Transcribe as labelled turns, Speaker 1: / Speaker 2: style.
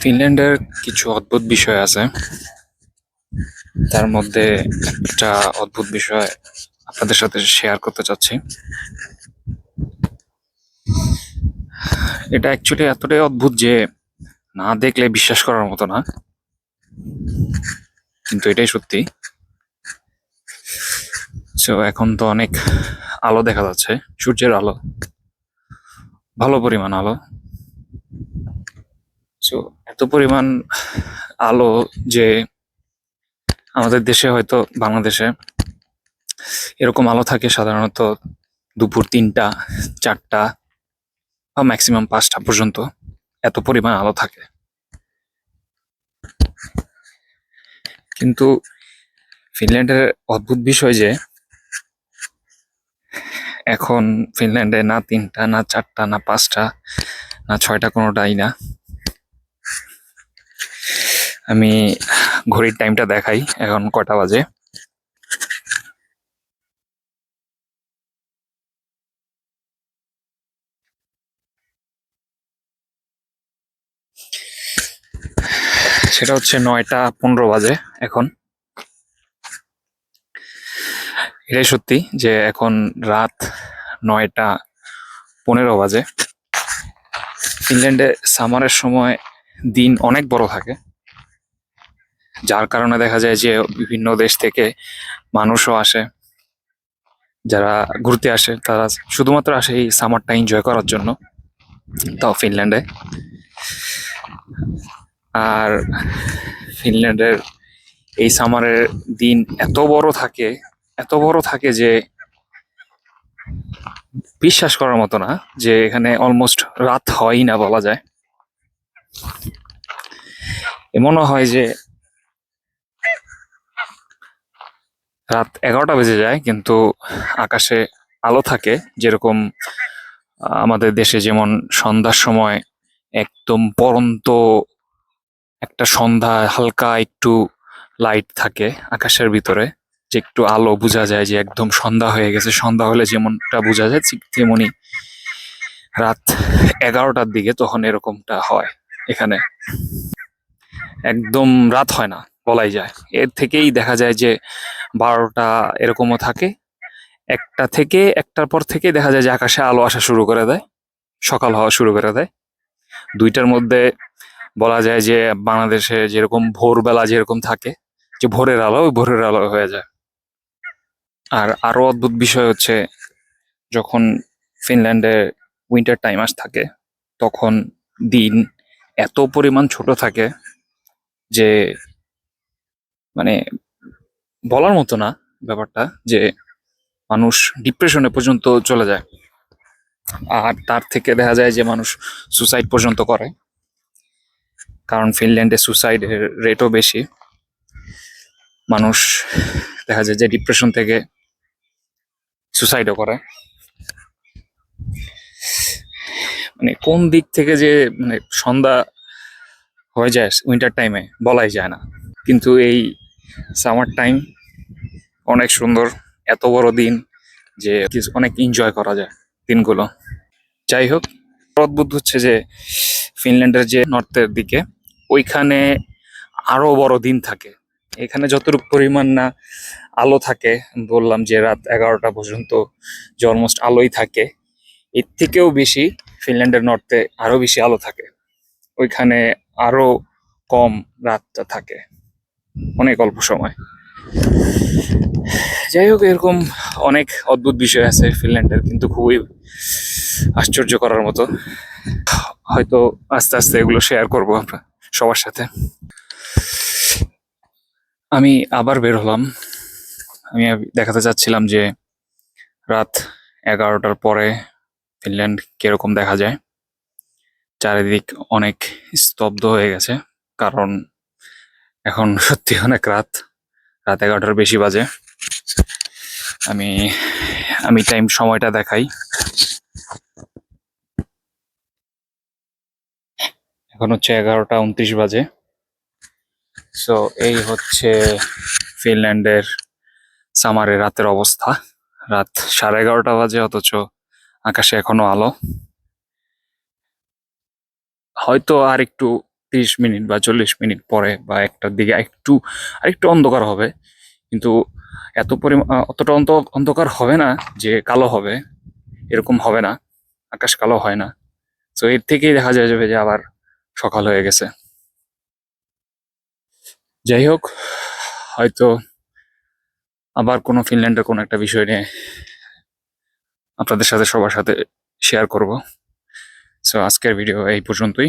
Speaker 1: ফিনল্যান্ডের কিছু অদ্ভুত বিষয় আছে। তার মধ্যে একটা অদ্ভুত বিষয় আপনাদের সাথে শেয়ার করতে চাচ্ছি। এটা অ্যাকচুয়ালি এতটাই অদ্ভুত যে না দেখলে বিশ্বাস করার মতো না। কিন্তু এটাই সত্যি। সো এখন তো অনেক আলো দেখা যাচ্ছে, সূর্যের আলো। ভালো পরিমাণ আলো। সো এত পরিমাণ আলো যে আমাদের দেশে হয়তো বাংলাদেশে এরকম আলো থাকে সাধারণত দুপুর তিনটা, চারটা বা ম্যাক্সিমাম পাঁচটা পর্যন্ত এত পরিমাণ আলো থাকে। কিন্তু ফিনল্যান্ডের অদ্ভুত বিষয় যে এখন ফিনল্যান্ডে না তিনটা, না চারটা, না পাঁচটা, না ছয়টা কোনোটাই না। আমি ঘড়ির টাইমটা দেখাই, এখন কটা বাজে? সেটা হচ্ছে নয়টা পনেরো বাজে এখন। এটাই সত্যি যে এখন রাত নয়টা পনেরো বাজে। ফিনল্যান্ডে সামারের সময় দিন অনেক বড় থাকে। যার কারণে দেখা যায় যে বিভিন্ন দেশ থেকে মানুষও আসে, যারা ঘুরতে আসে, তারা শুধুমাত্র আসে এই সামারটা এনজয় করার জন্য, তাও ফিনল্যান্ডে আর ফিনল্যান্ডের এই সামারের দিন এত বড় থাকে, এত বড় থাকে যে বিশ্বাস করার মতো না, যে এখানে অলমোস্ট রাত হয়ই না বলা যায়। এমনও হয় যে রাত এগারোটা বেজে যায়, কিন্তু আকাশে আলো থাকে। যেরকম আমাদের দেশে যেমন সন্ধ্যার সময় একদম পরন্ত একটা সন্ধ্যা, হালকা একটু লাইট থাকে আকাশের ভিতরে, যে একটু আলো বোঝা যায় যে একদম সন্ধ্যা হয়ে গেছে। সন্ধ্যা হলে যেমনটা বোঝা যায়, ঠিক তেমনি রাত এগারোটার দিকে তখন এরকমটা হয় এখানে। একদম রাত হয় না। বলাই যায়। এর থেকেই দেখা যায় যে বারোটা এরকমও থাকে। একটা থেকে, একটার পর থেকে দেখা যায় যে আকাশে আলো আসা শুরু করে দেয়, সকাল হওয়া শুরু করে দেয়। দুইটার মধ্যে বলা যায় যে বাংলাদেশে যেরকম ভোরবেলা যেরকম থাকে, যে ভোরের আলো ওই ভোরের আলো হয়ে যায়। আর আরও অদ্ভুত বিষয় হচ্ছে, যখন ফিনল্যান্ডে উইন্টার টাইম আস থাকে, তখন দিন এত পরিমাণ ছোট থাকে যে মানে বলার মতো না ব্যাপারটা যে মানুষ ডিপ্রেশনে পর্যন্ত চলে যায়। আর তার থেকে দেখা যায় যে মানুষ সুসাইড পর্যন্ত করে। কারণ ফিনল্যান্ডে সুসাইডের রেটও বেশি। মানুষ দেখা যায় যে ডিপ্রেশন থেকে সুসাইডও করে। মানে কোন দিক থেকে যে মানে সন্ধ্যা হয়ে যায় উইন্টার টাইমে বলাই যায় না। কিন্তু এই সামার টাইম অনেক সুন্দর, এত বড় দিন যে অনেক এনজয় করা যায় দিনগুলো। যাই হোক, অদ্ভুত হচ্ছে যে ফিনল্যান্ডের যে নর্থের দিকে ওইখানে আরও বড় দিন থাকে। এখানে যতটুকু পরিমাণ না আলো থাকে, বললাম যে রাত এগারোটা পর্যন্ত যে অলমোস্ট আলোই থাকে, এর থেকেও বেশি ফিনল্যান্ডের নর্থে আরও বেশি আলো থাকে। ওইখানে আরও কম রাতটা থাকে। অনেক অল্প সময়। যাই হোক, এরকম অনেক অদ্ভুত বিষয় আছে ফিনল্যান্ডের, কিন্তু খুবই আশ্চর্য করার মতো। হয়তো আস্তে আস্তে এগুলো শেয়ার করব আপনার সবার সাথে। আমি আবার বের হলাম। আমি দেখাতে চাচ্ছিলাম যে রাত এগারোটার পরে ফিনল্যান্ড কীরকম দেখা যায়। চারিদিক অনেক স্তব্ধ হয়ে গেছে, কারণ এখন সত্যি অনেক রাত। রাত এগারোটার বেশি বাজে। আমি আমি টাইম সময়টা দেখাই। এখন হচ্ছে এগারোটা উনত্রিশ বাজে। সো এই হচ্ছে ফিনল্যান্ডের সামারে রাতের অবস্থা। রাত সাড়ে এগারোটা বাজে, অথচ আকাশে এখনও আলো। হয়তো আর একটু তিরিশ মিনিট বা চল্লিশ মিনিট পরে বা একটার দিকে একটু, আরেকটু অন্ধকার হবে। কিন্তু এত পরিমাণ অতটা অন্ত, অন্ধকার হবে না যে কালো হবে, এরকম হবে না। আকাশ কালো হয় না। তো এর থেকেই দেখা যায় যাবে যে আবার সকাল হয়ে গেছে। যাই হোক, হয়তো আবার কোনো ফিনল্যান্ডের কোনো একটা বিষয় নিয়ে আপনাদের সাথে সবার সাথে শেয়ার করব। সো আজকের ভিডিও এই পর্যন্তই।